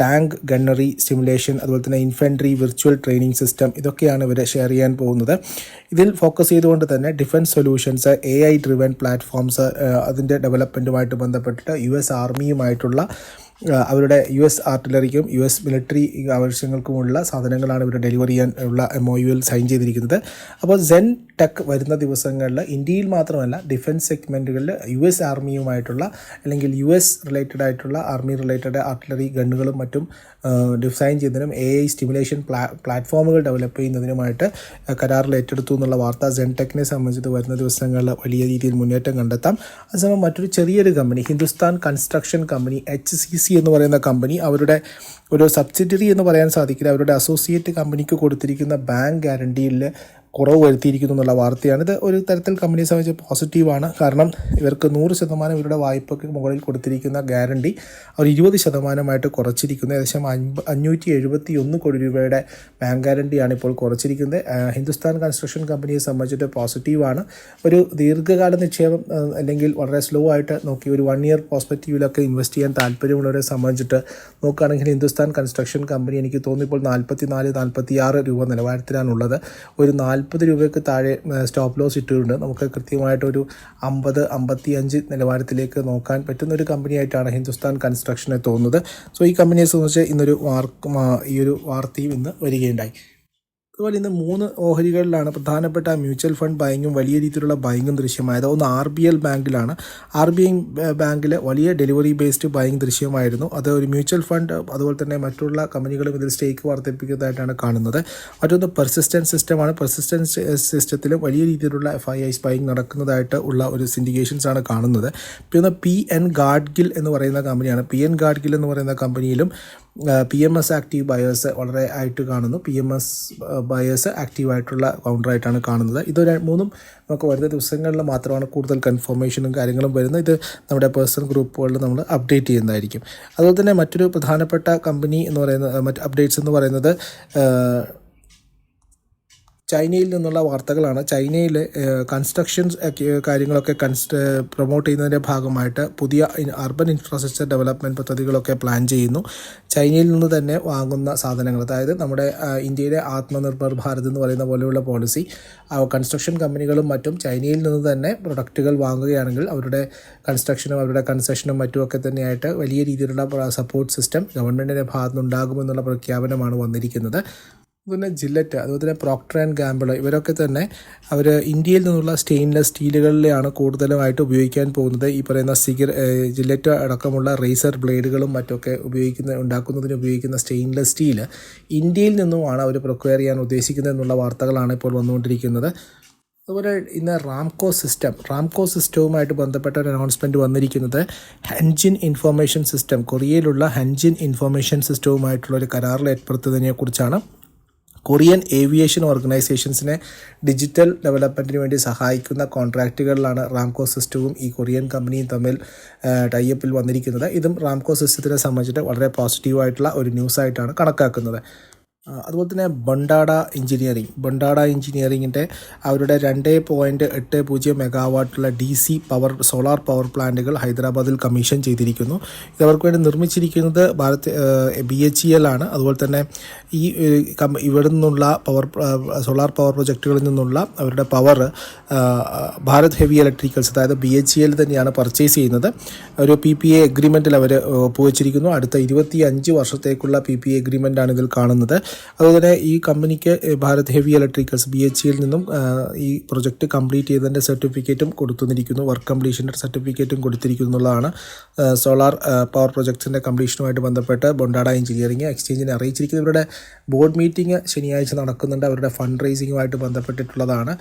ടാങ്ക് ഗണ്ണറി സിമുലേഷൻ അതുപോലെ തന്നെ ഇൻഫൻട്രി വിർച്വൽ ട്രെയിനിങ് സിസ്റ്റം ഇതൊക്കെയാണ് ഇവർ ഷെയർ ചെയ്യാൻ പോകുന്നത്. ഇതിൽ ഫോക്കസ് ചെയ്തുകൊണ്ട് തന്നെ defence solutions A I driven platforms അതിന്റെ ഡെവലപ്മെന്റുമായിട്ട് ബന്ധപ്പെട്ടിട്ട് യു എസ് ആർമിയുമായിട്ടുള്ള അവരുടെ യു എസ് ആർട്ടിലറിക്കും യു എസ് മിലിറ്ററി ആവശ്യങ്ങൾക്കുമുള്ള സാധനങ്ങളാണ് ഇവർ ഡെലിവറി ചെയ്യാൻ ഉള്ള എം ഒ യുവിൽ സൈൻ ചെയ്തിരിക്കുന്നത്. അപ്പോൾ സെൻ ടെക് വരുന്ന ദിവസങ്ങളിൽ ഇന്ത്യയിൽ മാത്രമല്ല ഡിഫൻസ് സെഗ്മെന്റുകളിൽ യു എസ് ആർമിയുമായിട്ടുള്ള അല്ലെങ്കിൽ യു എസ് റിലേറ്റഡ് ആയിട്ടുള്ള ആർമി റിലേറ്റഡ് ആർട്ടിലറി ഗണ്ണുകളും മറ്റും ഡിസൈൻ ചെയ്യുന്നതിനും എ ഐ സ്റ്റിമുലേഷൻ പ്ലാ പ്ലാറ്റ്ഫോമുകൾ ഡെവലപ്പ് ചെയ്യുന്നതിനുമായിട്ട് കരാറിൽ ഏറ്റെടുത്തു എന്നുള്ള വാർത്ത സെൻ ടെക്കിനെ സംബന്ധിച്ച് വരുന്ന ദിവസങ്ങളിൽ വലിയ രീതിയിൽ മുന്നേറ്റം കണ്ടെത്താം. അതേസമയം മറ്റൊരു ചെറിയൊരു company Hindustan construction company H C C എന്ന് പറയുന്ന കമ്പനി അവരുടെ ഒരു സബ്സിഡറി എന്ന് പറയാൻ സാധിക്കില്ല. അവരുടെ അസോസിയേറ്റ് കമ്പനിക്ക് കൊടുത്തിരിക്കുന്ന ബാങ്ക് ഗ്യാരണ്ടിയിൽ കുറവ് വരുത്തിയിരിക്കുന്നു എന്നുള്ള വാർത്തയാണ്. ഇത് ഒരു തരത്തിൽ കമ്പനിയെ സംബന്ധിച്ച് പോസിറ്റീവാണ് കാരണം ഇവർക്ക് നൂറ് ശതമാനം ഇവരുടെ വായ്പയ്ക്ക് മുകളിൽ കൊടുത്തിരിക്കുന്ന ഗ്യാരണ്ടി അവർ ഇരുപത് ശതമാനമായിട്ട് കുറച്ചിരിക്കുന്നു. ഏകദേശം അൻപ അഞ്ഞൂറ്റി എഴുപത്തി ഒന്ന് കോടി രൂപയുടെ ബാങ്ക് ഗ്യാരണ്ടിയാണ് ഇപ്പോൾ കുറച്ചിരിക്കുന്നത്. ഹിന്ദുസ്ഥാൻ കൺസ്ട്രക്ഷൻ കമ്പനിയെ സംബന്ധിച്ചിട്ട് പോസിറ്റീവാണ് ഒരു ദീർഘകാല നിക്ഷേപം അല്ലെങ്കിൽ വളരെ സ്ലോ ആയിട്ട് നോക്കി ഒരു വൺ ഇയർ പോസ്പെക്റ്റീവിലൊക്കെ ഇൻവെസ്റ്റ് ചെയ്യാൻ താല്പര്യമുള്ളവരെ സംബന്ധിച്ചിട്ട് നോക്കുകയാണെങ്കിൽ ഹിന്ദുസ്ഥാൻ കൺസ്ട്രക്ഷൻ കമ്പനി എനിക്ക് തോന്നുന്നു ഇപ്പോൾ നാൽപ്പത്തി നാല് നാൽപ്പത്തി ആറ് രൂപ നിലവാരത്തിലാണുള്ളത്. ഒരു നാൽപ്പത് രൂപയ്ക്ക് താഴെ സ്റ്റോപ്പ് ലോസ് ഇട്ടിട്ടുണ്ട്. നമുക്ക് കൃത്യമായിട്ടൊരു അമ്പത് അമ്പത്തി അഞ്ച് നിലവാരത്തിലേക്ക് നോക്കാൻ പറ്റുന്ന ഒരു കമ്പനിയായിട്ടാണ് ഹിന്ദുസ്ഥാൻ കൺസ്ട്രക്ഷനെ തോന്നുന്നത്. സോ ഈ കമ്പനിയെ സംബന്ധിച്ച് ഇന്നൊരു വാർക്ക് ഈ ഒരു വാർത്തയും ഇന്ന് വരികയുണ്ടായി. അതുപോലെ ഇന്ന് മൂന്ന് ഓഹരികളിലാണ് പ്രധാനപ്പെട്ട മ്യൂച്വൽ ഫണ്ട് ബൈങ്ങും വലിയ രീതിയിലുള്ള ബൈങ്ങും ദൃശ്യമായത്. ഒന്ന് ആർ ബി എൽ ബാങ്കിലാണ്. ആർ ബി ഐ ബാങ്കിൽ വലിയ ഡെലിവറി ബേസ്ഡ് ബൈങ് ദൃശ്യമായിരുന്നു. അത് ഒരു മ്യൂച്വൽ ഫണ്ട് അതുപോലെ തന്നെ മറ്റുള്ള കമ്പനികളും ഇതിൽ സ്റ്റേക്ക് വർദ്ധിപ്പിക്കുന്നതായിട്ടാണ് കാണുന്നത്. മറ്റൊന്ന് പെർസിസ്റ്റൻസ് സിസ്റ്റമാണ് പെർസിസ്റ്റൻസ് സിസ്റ്റത്തിലും വലിയ രീതിയിലുള്ള എഫ് ഐ ഐസ് ബൈങ് നടക്കുന്നതായിട്ട് ഉള്ള ഒരു സിൻഡിക്കേഷൻസ് ആണ് കാണുന്നത്. പിന്നെ പി എൻ ഗാഡ്ഗിൽ എന്ന് പറയുന്ന കമ്പനിയാണ്. പി എൻ ഗാഡ്ഗിൽ എന്ന് പറയുന്ന കമ്പനിയിലും P M S active buyers വളരെ ആയിട്ട് കാണുന്നു. പി എം എസ് ബയേഴ്സ് ആക്റ്റീവായിട്ടുള്ള കൗണ്ടറായിട്ടാണ് കാണുന്നത്. ഇതൊരു മൂന്നും നമുക്ക് വരുന്ന ദിവസങ്ങളിൽ മാത്രമാണ് കൂടുതൽ കൺഫർമേഷനും കാര്യങ്ങളും വരുന്നത്. ഇത് നമ്മുടെ പേഴ്സണൽ ഗ്രൂപ്പുകളിൽ നമ്മൾ അപ്ഡേറ്റ് ചെയ്യുന്നതായിരിക്കും. അതുപോലെ തന്നെ മറ്റൊരു പ്രധാനപ്പെട്ട കമ്പനി എന്ന് പറയുന്നത് മറ്റ് അപ്ഡേറ്റ്സ് എന്ന് പറയുന്നത് ചൈനയിൽ നിന്നുള്ള വാർത്തകളാണ്. ചൈനയിൽ കൺസ്ട്രക്ഷൻസ് കാര്യങ്ങളൊക്കെ കൺസ്റ്റ് പ്രൊമോട്ട് ചെയ്യുന്നതിന്റെ ഭാഗമായിട്ട് പുതിയ അർബൻ ഇൻഫ്രാസ്ട്രക്ചർ ഡെവലപ്മെന്റ് പദ്ധതികളൊക്കെ പ്ലാൻ ചെയ്യുന്നു. ചൈനയിൽ നിന്ന് തന്നെ വാങ്ങുന്ന സാധനങ്ങൾ അതായത് നമ്മുടെ ഇന്ത്യയുടെ ആത്മനിർഭർ ഭാരത് എന്ന് പറയുന്ന പോലെയുള്ള പോളിസി കൺസ്ട്രക്ഷൻ കമ്പനികളും മറ്റും ചൈനയിൽ നിന്ന് തന്നെ പ്രൊഡക്റ്റുകൾ വാങ്ങുകയാണെങ്കിൽ അവരുടെ കൺസ്ട്രക്ഷനും അവരുടെ കൺസെഷനും മറ്റുമൊക്കെ തന്നെയായിട്ട് വലിയ രീതിയിലുള്ള സപ്പോർട്ട് സിസ്റ്റം ഗവൺമെന്റിന്റെ ഭാഗത്തുനിന്നുണ്ടാകുമെന്നുള്ള പ്രഖ്യാപനമാണ് വന്നിരിക്കുന്നത്. അതുപോലെ ജില്ലറ്റ് അതുപോലെ തന്നെ പ്രോക്ടർ ആൻഡ് ഗാമ്പിൾ ഇവരൊക്കെ തന്നെ അവർ ഇന്ത്യയിൽ നിന്നുള്ള സ്റ്റെയിൻലെസ് സ്റ്റീലുകളിലാണ് കൂടുതലുമായിട്ട് ഉപയോഗിക്കാൻ പോകുന്നത്. ഈ പറയുന്ന സിഗർ ജില്ലറ്റ് അടക്കമുള്ള റേസർ ബ്ലേഡുകളും മറ്റൊക്കെ ഉപയോഗിക്കുന്ന ഉണ്ടാക്കുന്നതിന് ഉപയോഗിക്കുന്ന സ്റ്റെയിൻലെസ് സ്റ്റീൽ ഇന്ത്യയിൽ നിന്നുമാണ് അവർ പ്രൊക്വയർ ചെയ്യാൻ ഉദ്ദേശിക്കുന്നത് എന്നുള്ള വാർത്തകളാണ് ഇപ്പോൾ വന്നുകൊണ്ടിരിക്കുന്നത്. അതുപോലെ ഇന്ന് റാംകോ സിസ്റ്റം റാംകോ സിസ്റ്റവുമായിട്ട് ബന്ധപ്പെട്ട ഒരു അനൗൺസ്മെന്റ് വന്നിരിക്കുന്നത്. ഹെൻജിൻ ഇൻഫർമേഷൻ സിസ്റ്റം കൊറിയയിലുള്ള ഹെൻജിൻ ഇൻഫർമേഷൻ സിസ്റ്റവുമായിട്ടുള്ള ഒരു കരാറിൽ ഏർപ്പെടുത്തുന്നതിനെ കുറിച്ചാണ് കൊറിയൻ ഏവിയേഷൻ ഓർഗനൈസേഷൻസിനെ ഡിജിറ്റൽ ഡെവലപ്മെന്റിന് വേണ്ടി സഹായിക്കുന്ന കോൺട്രാക്റ്റുകളിലാണ് റാംകോ സിസ്റ്റവും ഈ കൊറിയൻ കമ്പനിയും തമ്മിൽ ടൈപ്പിൽ വന്നിരിക്കുന്നത്. ഇതും റാംകോ സിസ്റ്റത്തിനെ സംബന്ധിച്ചിട്ട് വളരെ പോസിറ്റീവായിട്ടുള്ള ഒരു ന്യൂസായിട്ടാണ് കണക്കാക്കുന്നത്. അതുപോലെ തന്നെ ബണ്ടാഡ എഞ്ചിനീയറിംഗ്. ബണ്ടാഡ എഞ്ചിനീയറിങ്ങിന്റെ അവരുടെ രണ്ട് പോയിന്റ് എട്ട് പൂജ്യം മെഗാവാട്ടുള്ള D C power solar power പ്ലാന്റുകൾ ഹൈദരാബാദിൽ കമ്മീഷൻ ചെയ്തിരിക്കുന്നു. ഇത് അവർക്ക് വേണ്ടി നിർമ്മിച്ചിരിക്കുന്നത് Bharat B H E L ആണ്. അതുപോലെ തന്നെ ഈ ഇവിടെ നിന്നുള്ള പവർ സോളാർ പവർ പ്രൊജക്റ്റുകളിൽ നിന്നുള്ള അവരുടെ പവർ ഭാരത് ഹെവി ഇലക്ട്രിക്കൽസ് അതായത് ബി എച്ച് ഇ എൽ തന്നെയാണ് പർച്ചേസ് ചെയ്യുന്നത്. ഒരു പി പി എ എഗ്രിമെന്റിൽ അവർ ഒപ്പുവെച്ചിരിക്കുന്നു. അടുത്ത ഇരുപത്തി അഞ്ച് വർഷത്തേക്കുള്ള പി പി എ എഗ്രിമെന്റ് ആണ് ഇതിൽ കാണുന്നത്. അതുപോലെ ഈ കമ്പനിക്ക് Bharat heavy electricals B H ഇയിൽ നിന്നും ഈ പ്രൊജക്റ്റ് കംപ്ലീറ്റ് ചെയ്തതിന്റെ സർട്ടിഫിക്കറ്റും കൊടുത്തിരിക്കുന്നു വർക്ക് കംപ്ലീഷന്റെ സർട്ടിഫിക്കറ്റും കൊടുത്തിരിക്കുന്നു എന്നുള്ളതാണ്. സോളാർ പവർ പ്രൊജക്ട്സിന്റെ കംപ്ലീഷനുമായിട്ട് ബന്ധപ്പെട്ട് ബൊണ്ടാഡ എഞ്ചിനീയറിംഗ് എക്സ്ചേഞ്ചിനെ അറിയിച്ചിരിക്കുന്നത് ഇവരുടെ ബോർഡ് മീറ്റിംഗ് ശനിയാഴ്ച നടക്കുന്നുണ്ട്. അവരുടെ ഫണ്ട് റേസിങ്ങുമായിട്ട് ബന്ധപ്പെട്ടിട്ടുള്ളതാണ്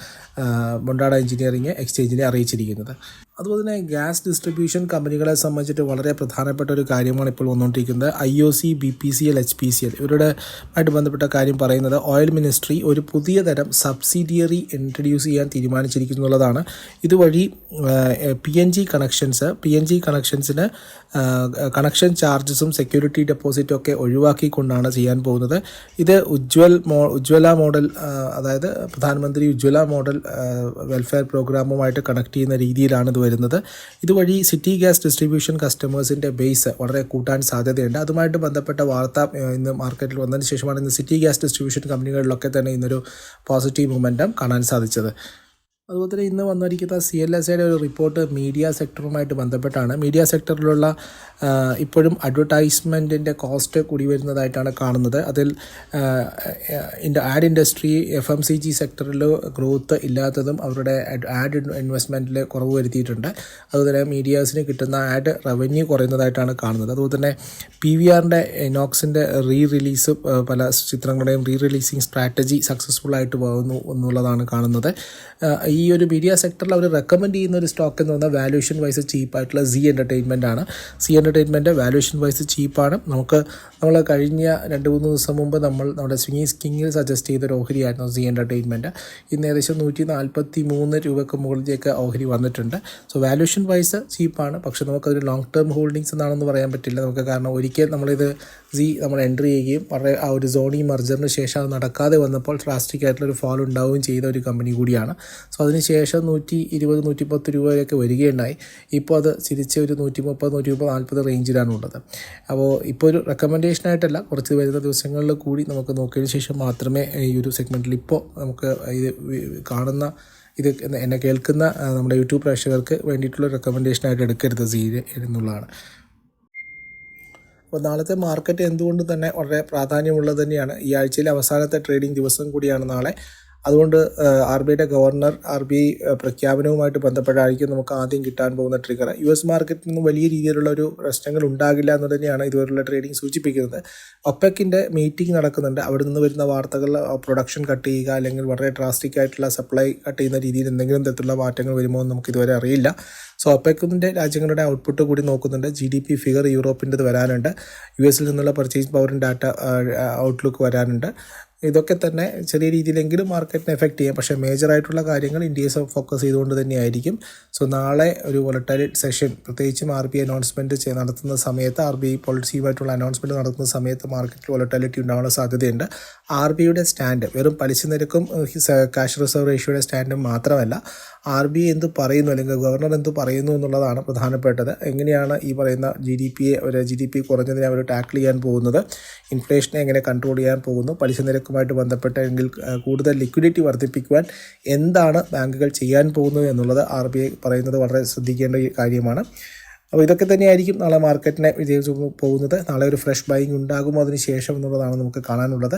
ബൊണ്ടാഡ എഞ്ചിനീയറിംഗ് എക്സ്ചേഞ്ചിനെ അറിയിച്ചിരിക്കുന്നത്. അതുപോലെ തന്നെ ഗ്യാസ് ഡിസ്ട്രിബ്യൂഷൻ കമ്പനികളെ സംബന്ധിച്ചിട്ട് വളരെ പ്രധാനപ്പെട്ട ഒരു കാര്യമാണ് ഇപ്പോൾ വന്നുകൊണ്ടിരിക്കുന്നത്. I O C B P C L H P C L ഇവരുടെ ആയിട്ട് ബന്ധപ്പെട്ട കാര്യം പറയുന്നത് ഓയിൽ മിനിസ്ട്രി ഒരു പുതിയ തരം സബ്സിഡിയറി ഇൻട്രൊഡ്യൂസ് ചെയ്യാൻ തീരുമാനിച്ചിരിക്കുന്നു എന്നുള്ളതാണ്. ഇതുവഴി P N G connections P N G കണക്ഷൻസിന് connection ചാർജസും സെക്യൂരിറ്റി ഡെപ്പോസിറ്റും ഒക്കെ ഒഴിവാക്കിക്കൊണ്ടാണ് ചെയ്യാൻ പോകുന്നത്. ഇത് ഉജ്വൽ മോ ഉജ്വല മോഡൽ അതായത് പ്രധാനമന്ത്രി ഉജ്വല മോഡൽ വെൽഫെയർ പ്രോഗ്രാമുമായിട്ട് കണക്ട് ചെയ്യുന്ന രീതിയിലാണ് ഇത് ഇതുവഴി സിറ്റി ഗ്യാസ് ഡിസ്ട്രിബ്യൂഷൻ കസ്റ്റമേഴ്സിന്റെ ബേസ് വളരെ കൂട്ടാൻ സാധ്യതയുണ്ട്. അതുമായിട്ട് ബന്ധപ്പെട്ട വാർത്ത ഇന്ന് മാർക്കറ്റിൽ വന്നതിന് ശേഷമാണ് ഇന്ന് സിറ്റി ഗ്യാസ് ഡിസ്ട്രിബ്യൂഷൻ കമ്പനികളിലൊക്കെ തന്നെ ഇന്നൊരു പോസിറ്റീവ് മൊമെന്റം കാണാൻ സാധിച്ചത്. അതുപോലെ തന്നെ ഇന്ന് വന്നിരിക്കുന്ന സി എൽ എസ് ഐയുടെ ഒരു റിപ്പോർട്ട് മീഡിയ സെക്ടറുമായിട്ട് ബന്ധപ്പെട്ടാണ്. മീഡിയ സെക്ടറിലുള്ള ഇപ്പോഴും അഡ്വർടൈസ്മെന്റിന്റെ കോസ്റ്റ് കൂടി വരുന്നതായിട്ടാണ് കാണുന്നത്. അതിൽ ad industry F M C G സെക്ടറിൽ ഗ്രോത്ത് ഇല്ലാത്തതും അവരുടെ ആഡ് ഇൻവെസ്റ്റ്മെന്റിൽ കുറവ് വരുത്തിയിട്ടുണ്ട്. അതുപോലെ മീഡിയാസിന് കിട്ടുന്ന ആഡ് റവന്യൂ കുറയുന്നതായിട്ടാണ് കാണുന്നത്. അതുപോലെ തന്നെ പി വി ആറിന്റെ നോക്സിന്റെ റീ റിലീസ് പല ചിത്രങ്ങളുടെയും റീ റിലീസിങ് സ്ട്രാറ്റജി സക്സസ്ഫുൾ ആയിട്ട് പോകുന്നു എന്നുള്ളതാണ് കാണുന്നത്. ആ, ഈ ഒരു മീഡിയ സെക്ടറിൽ അവർ റെക്കമെൻഡ് ചെയ്യുന്ന ഒരു സ്റ്റോക്ക് എന്ന് പറഞ്ഞാൽ വാല്യൂഷൻ വൈസ് ചീപ്പായിട്ടുള്ള സി എന്റർടൈൻമെന്റ് ആണ്. സി എന്റർടൈൻമെന്റ് വാല്യൂഷൻ വൈസ് ചീപ്പാണ് നമുക്ക് നമ്മൾ കഴിഞ്ഞ രണ്ട് മൂന്ന് ദിവസം മുമ്പ് നമ്മൾ നമ്മുടെ സ്വിങ്ങി സ്കിങ്ങിൽ സജസ്റ്റ് ചെയ്ത ഒരു ഓഹരിയായിരുന്നു സി എന്റർടൈൻമെന്റ് ഇന്ന് ഏകദേശം നൂറ്റി നാൽപ്പത്തി മൂന്ന് രൂപയ്ക്ക് മുകളിലേക്ക് ഓഹരി വന്നിട്ടുണ്ട്. സോ വാല്യൂഷൻ വൈസ് ചീപ്പാണ് പക്ഷേ നമുക്കതൊരു ലോങ് ടേം ഹോൾഡിങ്സ് എന്നാണെന്ന് പറയാൻ പറ്റില്ല. നമുക്ക് കാരണം ഒരിക്കൽ നമ്മളിത് സി നമ്മൾ എൻട്രി ചെയ്യുകയും വളരെ ആ ഒരു സോണി മർജറിന് ശേഷം അത് നടക്കാതെ വന്നപ്പോൾ ഡ്രാസ്റ്റിക് ആയിട്ടുള്ള ഒരു ഫോൾ ഉണ്ടാവുകയും ചെയ്ത ഒരു കമ്പനി കൂടിയാണ്. സോ അതിന് ശേഷം നൂറ്റി ഇരുപത് നൂറ്റി പത്ത് രൂപ വരെയൊക്കെ വരികയുണ്ടായി. ഇപ്പോൾ അത് തിരിച്ച് ഒരു നൂറ്റി മുപ്പത് നൂറ്റി മുപ്പത് നാൽപ്പത് റേഞ്ചിലാണ് ഉള്ളത്. അപ്പോൾ ഇപ്പോൾ ഒരു റെക്കമെൻഡേഷനായിട്ടല്ല കുറച്ച് വരുന്ന ദിവസങ്ങളിൽ കൂടി നമുക്ക് നോക്കിയതിന് ശേഷം മാത്രമേ ഈ ഒരു സെഗ്മെന്റിൽ ഇപ്പോൾ നമുക്ക് ഇത് കാണുന്ന ഇത് എന്നെ കേൾക്കുന്ന നമ്മുടെ യൂട്യൂബ് പ്രേക്ഷകർക്ക് വേണ്ടിയിട്ടുള്ള റെക്കമെൻഡേഷനായിട്ട് എടുക്കരുത് സീര് എന്നുള്ളതാണ്. അപ്പോൾ നാളത്തെ മാർക്കറ്റ് എന്തുകൊണ്ട് തന്നെ വളരെ പ്രാധാന്യമുള്ളത് തന്നെയാണ്. ഈ ആഴ്ചയിലെ അവസാനത്തെ ട്രേഡിംഗ് ദിവസം കൂടിയാണ് നാളെ. അതുകൊണ്ട് ആർ ബി ഐയുടെ ഗവർണർ ആർ ബി പ്രഖ്യാപനവുമായിട്ട് ബന്ധപ്പെട്ടായിരിക്കും നമുക്ക് ആദ്യം കിട്ടാൻ പോകുന്ന ട്രിഗർ യു എസ് മാർക്കറ്റിൽ നിന്ന് വലിയ രീതിയിലുള്ള ഒരു പ്രശ്നങ്ങൾ ഉണ്ടാകില്ല എന്ന് തന്നെയാണ് ഇതുവരെയുള്ള ട്രേഡിംഗ് സൂചിപ്പിക്കുന്നത്. ഒപ്പക്കിന്റെ മീറ്റിംഗ് നടക്കുന്നുണ്ട്. അവിടെ നിന്ന് വരുന്ന വാർത്തകൾ പ്രൊഡക്ഷൻ കട്ട് ചെയ്യുക അല്ലെങ്കിൽ വളരെ ഡ്രാസ്റ്റിക് ആയിട്ടുള്ള സപ്ലൈ കട്ട് ചെയ്യുന്ന രീതിയിൽ എന്തെങ്കിലും തരത്തിലുള്ള മാറ്റങ്ങൾ വരുമോ എന്ന് നമുക്ക് ഇതുവരെ അറിയില്ല. സോ ഒപ്പക്കിന്റെ രാജ്യങ്ങളുടെ ഔട്ട്പുട്ട് കൂടി നോക്കുന്നുണ്ട്. ജി ഡി പി ഫിഗർ യൂറോപ്പിന്റെത് വരാനുണ്ട്. യു എസിൽ നിന്നുള്ള പർച്ചേസ് പവറിന്റെ ഡാറ്റ ഔട്ട്ലുക്ക് വരാനുണ്ട്. ഇതൊക്കെ തന്നെ ചെറിയ രീതിയിലെങ്കിലും മാർക്കറ്റിനെ എഫക്റ്റ് ചെയ്യും. പക്ഷേ മേജറായിട്ടുള്ള കാര്യങ്ങൾ ഇന്ത്യയെ ഫോക്കസ് ചെയ്തുകൊണ്ട് തന്നെയായിരിക്കും. സോ നാളെ ഒരു വോളറ്റൈൽ സെഷൻ പ്രത്യേകിച്ചും ആർ ബി അനൗൺസ്മെന്റ് നടത്തുന്ന സമയത്ത് ആർ ബി പോളിസിയുമായിട്ടുള്ള അനൗൺസ്മെന്റ് നടത്തുന്ന സമയത്ത് മാർക്കറ്റിൽ വോളറ്റാലിറ്റി ഉണ്ടാവാനുള്ള സാധ്യതയുണ്ട്. ആർ ബി ഐയുടെ സ്റ്റാൻഡ് വെറും പലിശ നിരക്കും ക്യാഷ് റിസർവ് റേഷ്യോയുടെ സ്റ്റാൻഡും മാത്രമല്ല ആർ ബി എന്ത് പറയുന്നു അല്ലെങ്കിൽ ഗവർണർ എന്ത് പറയുന്നു എന്നുള്ളതാണ് പ്രധാനപ്പെട്ടത്. എങ്ങനെയാണ് ഈ പറയുന്ന ജി ഡി പിയെ ഒരു ജി ഡി പി കുറഞ്ഞതിനെ അവർ ടാക്കിൾ ചെയ്യാൻ പോകുന്നത്? ഇൻഫ്ലേഷനെ എങ്ങനെ കൺട്രോൾ ചെയ്യാൻ പോകുന്നു? പലിശ നിരക്കുമായിട്ട് ബന്ധപ്പെട്ട് എങ്കിൽ കൂടുതൽ ലിക്വിഡിറ്റി വർദ്ധിപ്പിക്കുവാൻ എന്താണ് ബാങ്കുകൾ ചെയ്യാൻ പോകുന്നത് എന്നുള്ളത് ആർ ബി ഐ പറയുന്നത് വളരെ ശ്രദ്ധിക്കേണ്ട കാര്യമാണ്. അപ്പോൾ ഇതൊക്കെ തന്നെയായിരിക്കും നാളെ മാർക്കറ്റിനെ വിജയിച്ച് പോകുന്നത്. നാളെ ഒരു ഫ്രഷ് ബൈങ് ഉണ്ടാകുമോ അതിന് ശേഷം എന്നുള്ളതാണ് നമുക്ക് കാണാനുള്ളത്.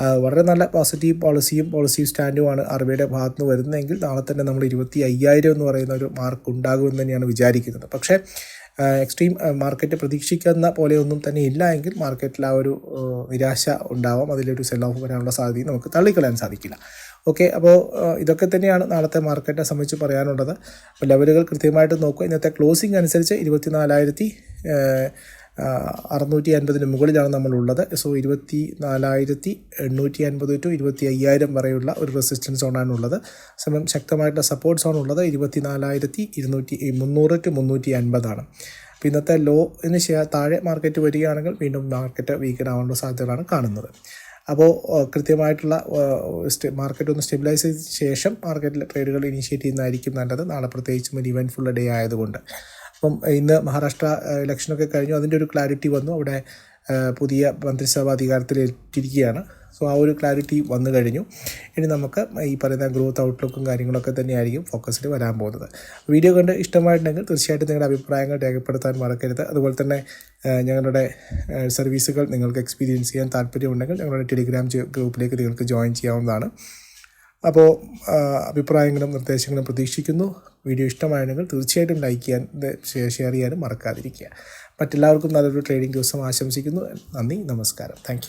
വളരെ നല്ല പോസിറ്റീവ് പോളിസിയും പോളിസി സ്റ്റാൻഡുമാണ് ആർ ബി ഐയുടെ ഭാഗത്ത് നിന്ന് വരുന്നതെങ്കിൽ നാളെ തന്നെ നമ്മൾ ഇരുപത്തി അയ്യായിരം എന്ന് പറയുന്ന ഒരു മാർക്ക് ഉണ്ടാകുമെന്ന് തന്നെയാണ് വിചാരിക്കുന്നത്. പക്ഷേ എക്സ്ട്രീം മാർക്കറ്റ് പ്രതീക്ഷിക്കുന്ന പോലെയൊന്നും തന്നെ ഇല്ല എങ്കിൽ മാർക്കറ്റിൽ ആ ഒരു നിരാശ ഉണ്ടാവാം. അതിലൊരു സെൽ ഓഫ് വരാനുള്ള സാധ്യതയും നമുക്ക് തള്ളിക്കളയാൻ സാധിക്കില്ല. ഓക്കെ അപ്പോൾ ഇതൊക്കെ തന്നെയാണ് നാളത്തെ മാർക്കറ്റിനെ സംബന്ധിച്ച് പറയാനുള്ളത്. അപ്പോൾ ലെവലുകൾ കൃത്യമായിട്ട് നോക്കുക. ഇന്നത്തെ ക്ലോസിംഗ് അനുസരിച്ച് ഇരുപത്തിനാലായിരത്തി അറുന്നൂറ്റി അൻപതിന് മുകളിലാണ് നമ്മളുള്ളത്. സോ ഇരുപത്തി നാലായിരത്തി എണ്ണൂറ്റി അൻപത് ടു ഇരുപത്തി അയ്യായിരം വരെയുള്ള ഒരു റെസിസ്റ്റൻസ് സോണാണ് ഉള്ളത് സമയം ശക്തമായിട്ടുള്ള സപ്പോർട്ട് സോൺ ഉള്ളത് ഇരുപത്തി നാലായിരത്തി ഇരുന്നൂറ്റി മുന്നൂറ് ടു മുന്നൂറ്റി അൻപതാണ് അപ്പോൾ ഇന്നത്തെ ലോന് താഴെ മാർക്കറ്റ് വരികയാണെങ്കിൽ വീണ്ടും മാർക്കറ്റ് വീക്കൻ ആവാനുള്ള സാധ്യതകളാണ് കാണുന്നത്. അപ്പോൾ കൃത്യമായിട്ടുള്ള മാർക്കറ്റ് ഒന്ന് സ്റ്റെബിലൈസ് ചെയ്ത ശേഷം മാർക്കറ്റിൽ ട്രേഡുകൾ ഇനിഷ്യേറ്റ് ചെയ്യുന്നതായിരിക്കും നല്ലത്. നാളെ പ്രത്യേകിച്ചും ഒരു ഇവന്റ് ഫുൾ ഡേ ആയതുകൊണ്ട്. അപ്പം ഇന്ന് മഹാരാഷ്ട്ര ഇലക്ഷനൊക്കെ കഴിഞ്ഞു. അതിന്റെ ഒരു ക്ലാരിറ്റി വന്നു. അവിടെ പുതിയ മന്ത്രിസഭ അധികാരത്തിലേറ്റിരിക്കുകയാണ് സോ ആ ഒരു ക്ലാരിറ്റി വന്നു കഴിഞ്ഞു. ഇനി നമുക്ക് ഈ പറയുന്ന ഗ്രോത്ത് ഔട്ട്ലുക്കും കാര്യങ്ങളൊക്കെ തന്നെയായിരിക്കും ഫോക്കസിൽ വരാൻ പോകുന്നത്. വീഡിയോ കണ്ട് ഇഷ്ടമായിട്ടുണ്ടെങ്കിൽ തീർച്ചയായിട്ടും നിങ്ങളുടെ അഭിപ്രായങ്ങൾ രേഖപ്പെടുത്താൻ മറക്കരുത്. അതുപോലെ തന്നെ ഞങ്ങളുടെ സർവീസുകൾ നിങ്ങൾക്ക് എക്സ്പീരിയൻസ് ചെയ്യാൻ താല്പര്യമുണ്ടെങ്കിൽ ഞങ്ങളുടെ ടെലിഗ്രാം ഗ്രൂപ്പിലേക്ക് നിങ്ങൾക്ക് ജോയിൻ ചെയ്യാവുന്നതാണ്. അപ്പോൾ അഭിപ്രായങ്ങളും നിർദ്ദേശങ്ങളും പ്രതീക്ഷിക്കുന്നു. വീഡിയോ ഇഷ്ടമായെങ്കിൽ തീർച്ചയായിട്ടും ലൈക്ക് ചെയ്യാൻ ഷെയർ ചെയ്യാനും മറക്കാതിരിക്കുക. മറ്റെല്ലാവർക്കും നല്ലൊരു ട്രേഡിംഗ് ദിവസം ആശംസിക്കുന്നു. നന്ദി നമസ്കാരം. താങ്ക്